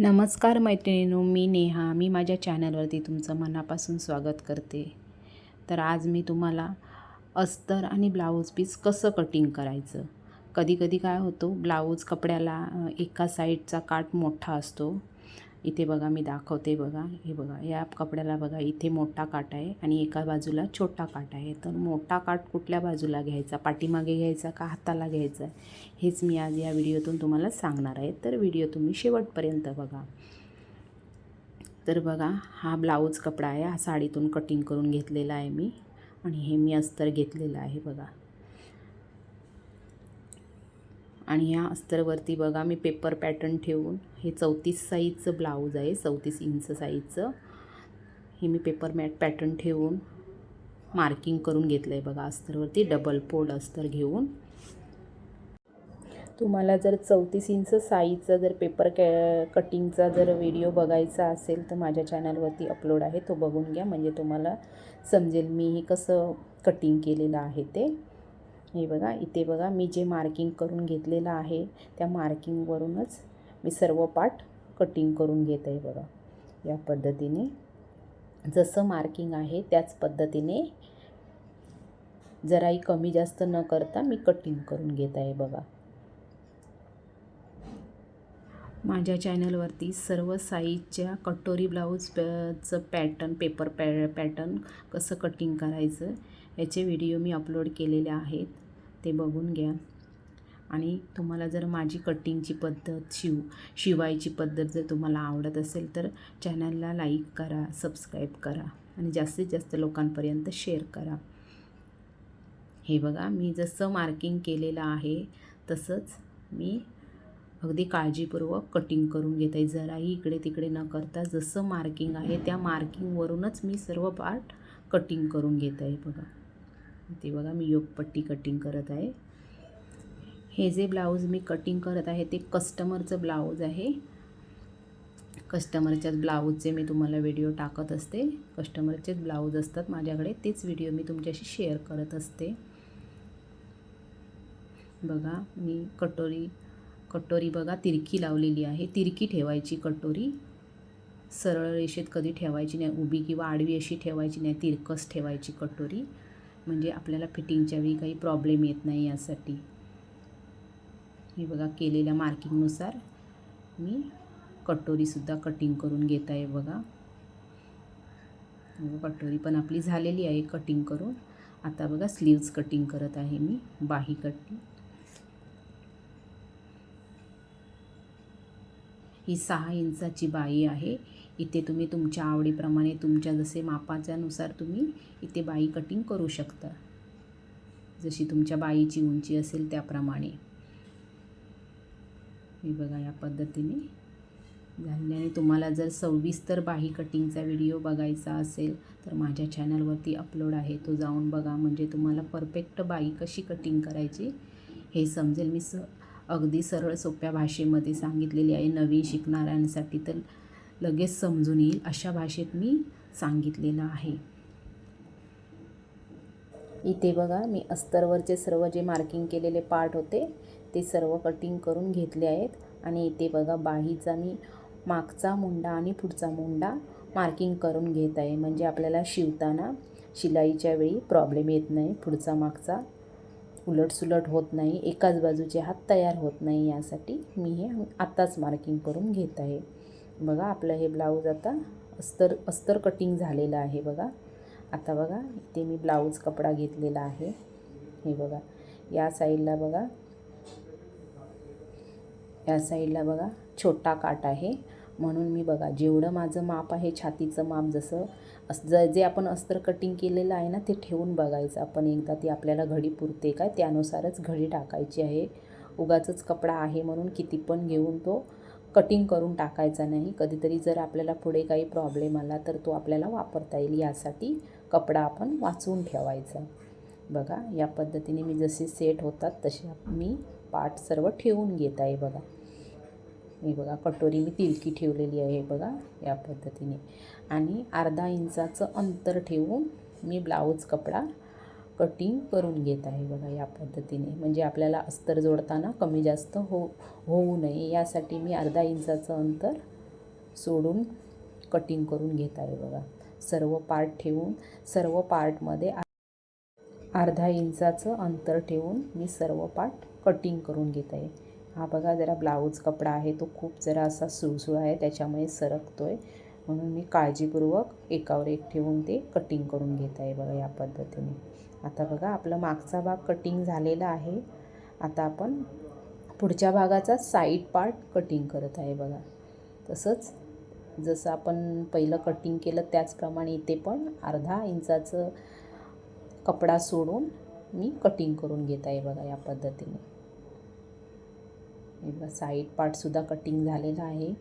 नमस्कार मैत्रिणींनो मी नेहा. मी माझ्या चॅनलवरती तुमचं मनापासून स्वागत करते. तर आज मी तुम्हाला अस्तर आणि ब्लाऊज पीस कसं कटिंग करायचं? कधी कधी काय होतो ब्लाऊज कपड्याला एका साईडचा काठ मोठा असतो. इथे बघा मी दाखवते बघा. हे बघा या कपड्याला बघा इथे मोठा काट आहे आणि एका बाजूला छोटा काट आहे. तर मोठा काट कुठल्या बाजूला घ्यायचा? पाठीमागे घ्यायचा का हाताला घ्यायचा? हेच मी आज या व्हिडिओतून तुम्हाला सांगणार आहे. तर व्हिडिओ तुम्ही शेवटपर्यंत बघा. तर बघा हा ब्लाऊज कपडा आहे. हा साडीतून कटिंग करून घेतलेला आहे मी आणि हे मी अस्तर घेतलेलं आहे बघा. आणि ह्या अस्तरवरती बघा मी पेपर पॅटर्न ठेवून हे चौतीस साईजचं ब्लाऊज आहे चौतीस इंच साईजचं हे मी पेपर मॅट पॅटर्न ठेवून मार्किंग करून घेतलं आहे बघा अस्तरवरती डबल फोल्ड अस्तर घेऊन. तुम्हाला जर चौतीस इंच साईजचा जर पेपर कॅ कटिंगचा जर व्हिडिओ बघायचा असेल तर माझ्या चॅनलवरती अपलोड आहे तो बघून घ्या. म्हणजे तुम्हाला समजेल मी हे कसं कटिंग केलेलं आहे ते. हे बघा इथे बघा मी जे मार्किंग करून घेतलेलं आहे त्या मार्किंगवरूनच मी सर्व पार्ट कटिंग करून घेत आहे बघा. या पद्धतीने जसं मार्किंग आहे त्याच पद्धतीने जराही कमी जास्त न करता मी कटिंग करून घेत आहे बघा. माझ्या चॅनलवरती सर्व साईजच्या कटोरी ब्लाऊज चं पॅटर्न पेपर पॅ पॅटर्न कसं कटिंग करायचं याचे व्हिडिओ मी अपलोड केलेले आहेत ते बघून घ्या. आणि तुम्हाला जर माझी कटिंगची पद्धत शिव शिवायची पद्धत जर तुम्हाला आवडत असेल तर चॅनलला लाईक करा सबस्क्राईब करा आणि जास्तीत जास्त लोकांपर्यंत शेअर करा. हे बघा मी जसं मार्किंग केलेलं आहे तसंच मी अगदी काळजीपूर्वक कटिंग करून घेत आहे. जराही इकडे तिकडे न करता जसं मार्किंग आहे त्या मार्किंगवरूनच मी सर्व पार्ट कटिंग करून घेत आहे बघा. ते बघा मी योगपट्टी कटिंग करत आहे. हे जे ब्लाऊज मी कटिंग करत आहे ते कस्टमरचं ब्लाऊज आहे. कस्टमरच्याच ब्लाऊजचे मी तुम्हाला व्हिडिओ टाकत असते. कस्टमरचेच ब्लाऊज असतात माझ्याकडे तेच व्हिडिओ मी तुमच्याशी शेअर करत असते. बघा मी कटोरी कटोरी बघा तिरकी लावलेली आहे. तिरकी ठेवायची कटोरी. सरळ रेषेत कधी ठेवायची नाही उभी किंवा आडवी अशी ठेवायची नाही तिरकस ठेवायची कटोरी. म्हणजे आपल्याला फिटिंगच्या वेळी काही प्रॉब्लेम येत नाही यासाठी. हे बघा केलेल्या मार्किंगनुसार मी कटोरीसुद्धा कटिंग करून घेत आहे बघा कटोरी पण आपली झालेली आहे कटिंग करून. आता बघा स्लीव्ज कटिंग करत आहे मी बाही कटिंग ही सहा इंचाची बाई आहे. इथे तुम्ही तुमच्या आवडीप्रमाणे तुमच्या जसे मापाच्यानुसार तुम्ही इथे बाई कटिंग करू शकता. जशी तुमच्या बाईची उंची असेल त्याप्रमाणे. मी बघा या पद्धतीने. झाल्याने तुम्हाला जर सविस्तर बाही कटिंगचा व्हिडिओ बघायचा असेल तर माझ्या चॅनलवरती अपलोड आहे. तो जाऊन बघा. म्हणजे तुम्हाला परफेक्ट बाई कशी कटिंग करायची हे समजेल मी स अगदी सरळ सोप्या भाषेमध्ये सांगितलेली आहे. नवीन शिकणाऱ्यांसाठी तर लगेच समजून येईल अशा भाषेत मी सांगितलेलं आहे. इथे बघा मी अस्तरवरचे सर्व जे मार्किंग केलेले पार्ट होते ते सर्व कटिंग करून घेतले आहेत. आणि इथे बघा बाहीचा मी मागचा मुंडा आणि पुढचा मुंडा मार्किंग करून घेत आहे. म्हणजे आपल्याला शिवताना शिलाईच्या वेळी प्रॉब्लेम येत नाही पुढचा मागचा. उलटसुलट होत नाही एकाच बाजूचे हात तयार होत नाही यासाठी मी हे आत्ताच मार्किंग करून घेत आहे. बघा आपलं हे ब्लाऊज आता अस्तर अस्तर कटिंग झालेलं आहे बघा. आता बघा इथे मी ब्लाऊज कपडा घेतलेला आहे. हे बघा या साईडला बघा. या साईडला बघा छोटा काट आहे. म्हणून मी बघा जेवढं माझं माप आहे छातीचं माप जसं अस ज जे आपण अस्तर कटिंग केलेलं आहे ना ते ठेवून बघायचं. आपण एकदा ती आपल्याला घडी पुरते काय? त्यानुसारच घडी टाकायची आहे. उगाचंच कपडा आहे म्हणून किती पण घेऊन तो कटिंग करून टाकायचा नाही. कधीतरी जर आपल्याला पुढे काही प्रॉब्लेम आला तर तो आपल्याला वापरता येईल. यासाठी कपडा आपण वाचवून ठेवायचा. बघा या पद्धतीने मी जसे सेट होतात तसे मी पार्ट सर्व ठेवून घेत आहे बघा. मी बघा कटोरी मी तिलकी ठेवलेली आहे बघा या पद्धतीने. आणि अर्धा इंचाचं अंतर ठेवून मी ब्लाऊज कपडा कटिंग करून घेत आहे बघा या पद्धतीने. म्हणजे आपल्याला अस्तर जोडताना कमी जास्त हो होऊ नये यासाठी मी अर्धा इंचाचं अंतर सोडून कटिंग करून घेत आहे बघा. सर्व पार्ट ठेवून सर्व पार्टमध्ये अर्धा इंचाचं अंतर ठेवून मी सर्व पार्ट कटिंग करून घेत आहे. हा बघा जरा ब्लाऊज कपडा आहे तो खूप जरा असा सुळसुळ आहे त्याच्यामुळे सरकतो आहे म्हणून मी काळजीपूर्वक एकावर एक ठेवून ते कटिंग करून घेत आहे बघा या पद्धतीने. आता बघा आपला मागचा भाग कटिंग झालेला आहे. आता आपण पुढच्या भागाचा साईड पार्ट कटिंग करत आहे बघा. तसंच जसं आपण पहिलं कटिंग केलं त्याचप्रमाणे इथे पण अर्धा इंचाचं कपडा सोडून मी कटिंग करून घेत आहे बघा या पद्धतीने. हे बघा साईड पार्टसुद्धा कटिंग झालेला आहे.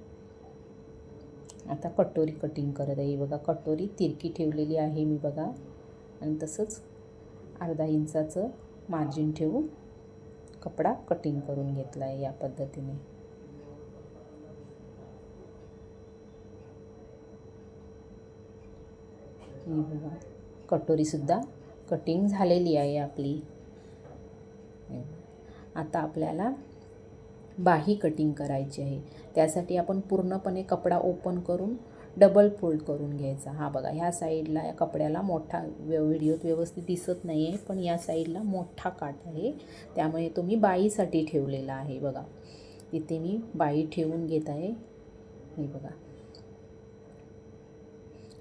आता कटोरी कटिंग करत आहे. बघा कटोरी तिरकी ठेवलेली आहे मी बघा. आणि तसंच अर्धा इंचाचं मार्जिन ठेवून कपडा कटिंग करून घेतला आहे या पद्धतीने. बघा कटोरीसुद्धा कटिंग झालेली आहे आपली. आता आपल्याला बाही कटिंग करायची आहे. त्यासाठी आपण पूर्णपणे कपडा ओपन करून डबल फोल्ड करून घ्यायचा. हा बघा ह्या साईडला या कपड्याला मोठा व्य व्हिडिओत व्यवस्थित दिसत नाही आहे पण या साईडला मोठा काठ आहे. त्यामुळे तो मी बाईसाठी ठेवलेला आहे बघा. तिथे मी बाई ठेवून घेत आहे. हे बघा.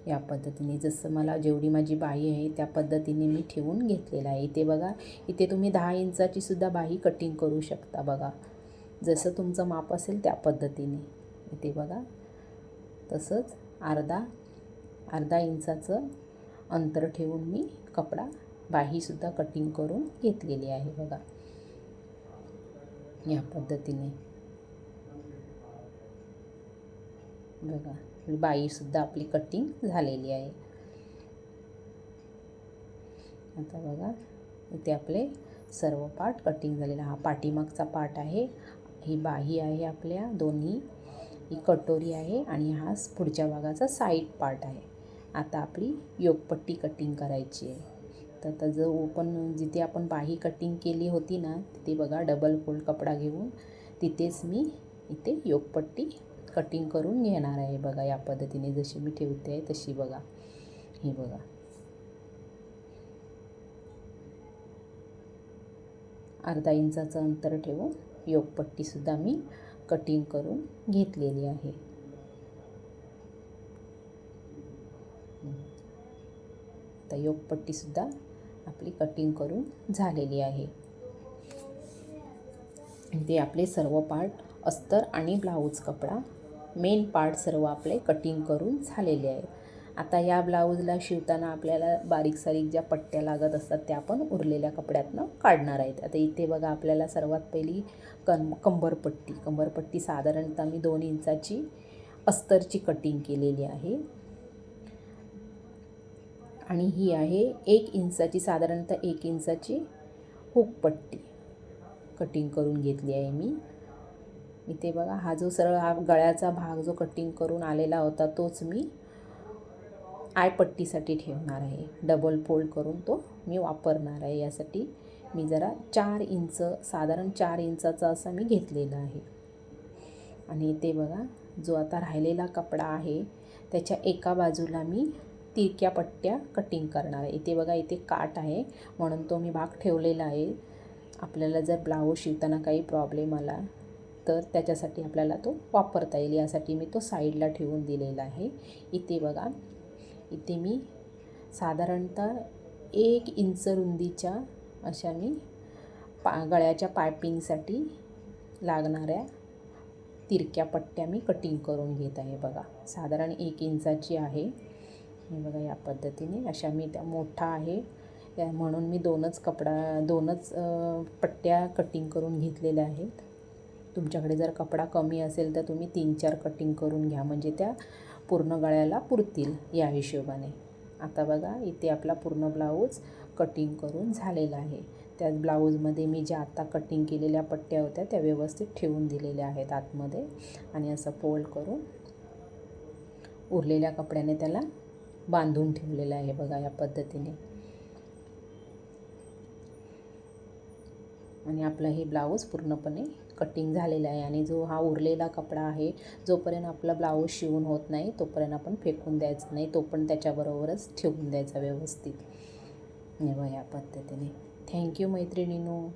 या पद्धतीने जसं मला जेवढी माझी बाई आहे त्या पद्धतीने मी ठेवून घेतलेलं आहे. इथे बघा इथे तुम्ही दहा इंचाची सुद्धा बाही कटिंग करू शकता बघा. जसं तुमचं माप असेल त्या पद्धतीने. इथे बघा. तसंच अर्धा अर्धा इंचाचं अंतर ठेवून मी कपडा बाहीसुद्धा कटिंग करून घेतलेली आहे बघा. या पद्धतीने. बघा. बाईसुद्धा आपली कटिंग झालेली आहे. आता बघा. इथे आपले सर्व पार्ट कटिंग झालेला. हा पाठीमागचा पार्ट आहे. ही बाही आहे आपल्या दोन्ही. ही कटोरी आहे आणि हा पुढच्या भागाचा साईड पार्ट आहे. आता आपली योगपट्टी कटिंग करायची आहे. तर आता जो ओपन जिथे आपण बाही कटिंग केली होती ना तिथे बघा डबल फोल्ड कपडा घेऊन तिथेच मी इथे योगपट्टी कटिंग करून घेणार आहे. बघा या पद्धतीने जशी मी ठेवते आहे तशी बघा. ही बघा. अर्धा इंचाचं अंतर ठेवून योगपट्टीसुद्धा मी कटिंग करून घेतलेली आहे. आता योगपट्टीसुद्धा आपली कटिंग करून झालेली आहे. ते आपले सर्व पार्ट अस्तर आणि ब्लाऊज कपडा मेन पार्ट सर्व आपले कटिंग करून झालेले आहे आता या ब्लाऊजला शिवताना आपल्याला बारीक सारीक ज्या पट्ट्या लागत असतात त्या आपण उरलेल्या कपड्यातनं काढणार आहेत. आता इथे बघा आपल्याला सर्वात पहिली कं कंबरपट्टी. कंबरपट्टी साधारणतः मी दोन इंचाची अस्तरची कटिंग केलेली आहे. आणि ही आहे एक इंचाची साधारणतः एक इंचाची हुकपट्टी. कटिंग करून घेतली आहे मी. इथे बघा हा जो सरळ हा गळ्याचा भाग जो कटिंग करून आलेला होता तोच मी आयपट्टीसाठी ठेवणार आहे. डबल फोल्ड करून तो मी वापरणार आहे. यासाठी मी जरा चार इंच साधारण चार इंचाचा असा मी घेतलेला आहे. आणि ते बघा जो आता राहिलेला कपडा आहे त्याच्या एका बाजूला मी तिरक्या पट्ट्या कटिंग करणार आहे. इथे बघा इथे काट आहे. म्हणून तो मी भाग ठेवलेला आहे. आपल्याला जर ब्लाऊज शिवताना काही प्रॉब्लेम आला तर त्याच्यासाठी आपल्याला तो वापरता येईल. यासाठी मी तो साईडला ठेवून दिलेला आहे. इथे बघा इथे मी साधारणतः एक इंच रुंदीच्या अशा मी पा गळ्याच्या पायपिंगसाठी लागणाऱ्या तिरक्या पट्ट्या मी कटिंग करून घेत आहे बघा. साधारण एक इंचाची आहे. हे बघा या पद्धतीने अशा मी त्या मोठा आहे. म्हणून मी दोनच कपडा दोनच पट्ट्या कटिंग करून घेतलेल्या आहेत. तुमच्याकडे जर कपडा कमी असेल तर तुम्ही तीन चार कटिंग करून घ्या. म्हणजे त्या पूर्ण गळ्याला पुरतील या हिशोबाने. आता बघा इथे आपला पूर्ण ब्लाऊज कटिंग करून झालेला आहे. त्याच ब्लाऊजमध्ये मी ज्या आत्ता कटिंग केलेल्या पट्ट्या होत्या त्या व्यवस्थित ठेवून दिलेल्या आहेत आतमध्ये. आणि असं फोल्ड करून उरलेल्या कपड्याने त्याला बांधून ठेवलेलं आहे बघा या पद्धतीने. आणि आपलं हे ब्लाऊज पूर्णपणे कटिंग झालेलं आहे आणि जो हा उरलेला कपडा आहे जोपर्यंत आपला ब्लाऊज शिवून होत नाही तोपर्यंत आपण फेकून द्यायचा नाही. तो पण त्याच्याबरोबरच ठेवून द्यायचा व्यवस्थित. या पद्धतीने. थँक्यू मैत्रिणीनो.